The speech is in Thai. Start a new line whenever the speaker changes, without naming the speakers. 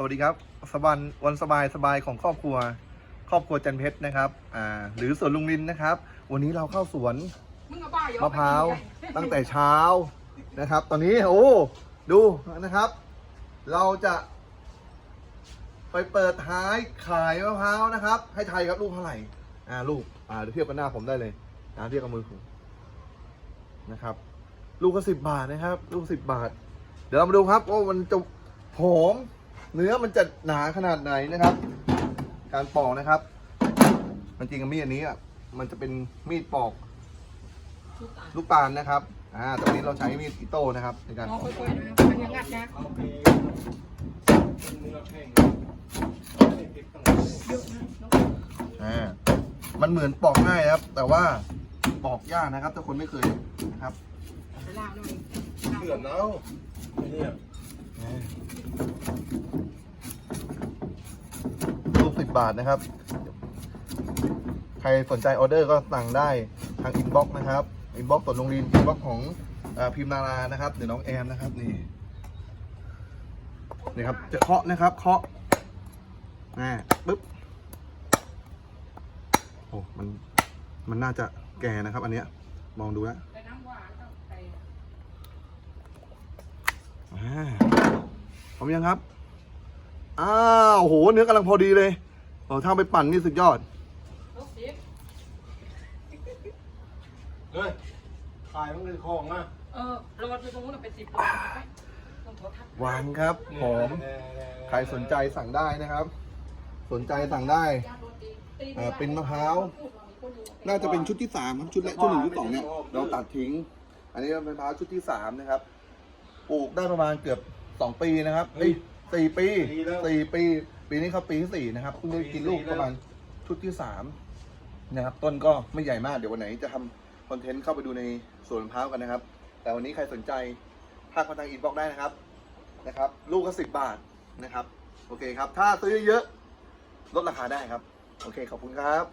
สวัสดีครับสบันวันสบายสบายของครอบครัว ครอบครัวจันเพชรนะครับอ่าหรือสวนลุงลินนะครับ วันนี้เราเข้าสวน
มึงเอาบ้าอยู่
มะพร้าวตั้งแต่เช้านะครับ ตอนนี้โอ้ดูนะครับ เราจะ ไปเปิดท้ายขายมะพร้าวนะครับ ให้ไทยครับลูกเท่าไหร่อ่าลูกอ่าเดี๋ยวเทียบกันหน้าผมได้เลยอ่าเทียบกับมือผมนะครับ ลูกก็สิบบาทนะครับ ลูกสิบบาท เดี๋ยวเรามาดูครับว่ามันจะหอม เนื้อมันจะหนาขนาดไหนนะครับ การปอกนะครับ มันจริงกับมีดอันนี้อะมันจะเป็นมีดปอก ลูกตาลนะครับอ่าแต่วันนี้เราใช้มีดอิโต้นะครับในการ
มอง
ปอก
ค่อยๆนะมันยังงัดนะเยอะนะนก
อ่ามันเหมือนปอกง่ายนะครับ แต่ว่าปอกยากนะครับ ถ้าคนไม่เคยนะครับ
เอาไปล่างด้วย
เถื่อนเอาไอ้เนี่ย
อ่าลูกสิ บาทนะครับ ใครสนใจออเดอร์ก็สั่งได้ทางอินบ็อกซ์นะครับอินบ็อกซ์ส่วนโรงเรียนอินบ็อกซ์ของอพิมพ์นารานะครับเดี๋ยวน้องแอมนะครับนี่นี่ครับจะเคาะนะครับเคาะอ่ปึ๊บโอ้มันมันน่าจะแก่นะครับ อันเนี้ยมองดูแล้ว
ไปน้ำหวานต้องไป
อ่าพร้อมยังครับ อ้าวโห เนื้อกำลังพอดีเลย โอ้ถ้าไปปั่นนี่สุดยอด
นกสิบ
เฮ้ยขายมันคือของนะ
เออรอดไปตรงนู้นนะเป็นสิบโลไปต้องโทรทัศน์
หวานครับหอมใครสนใจสั่งได้นะครับ สนใจสั่งได้เอ่อเป็นมะพร้าว น่าจะเป็นชุดที่สามครับชุดแรกชุดหนึ่งชุดสองเนี่ยเราตัดทิ้ง อันนี้เป็นมะพร้าวชุดที่สามนะครับปลูกได้ประมาณเกือบสองปีนะครับเอ้ยสี่ปีสี่ปี ปีนี้เขาปีที่สี่นะครับเพิ่งได้กินลูกประมาณชุดที่สามนะครับ ต้นก็ไม่ใหญ่มากเดี๋ยววันไหนจะทำคอนเทนต์เข้าไปดูในสวนมะพร้าวกันนะครับ แต่วันนี้ใครสนใจทักมาทางอินบ็อกซ์ได้นะครับนะครับ ลูกก็สิบบาทนะครับ โอเคครับ ถ้าซื้อเยอะลดราคาได้ครับ โอเคขอบคุณครับ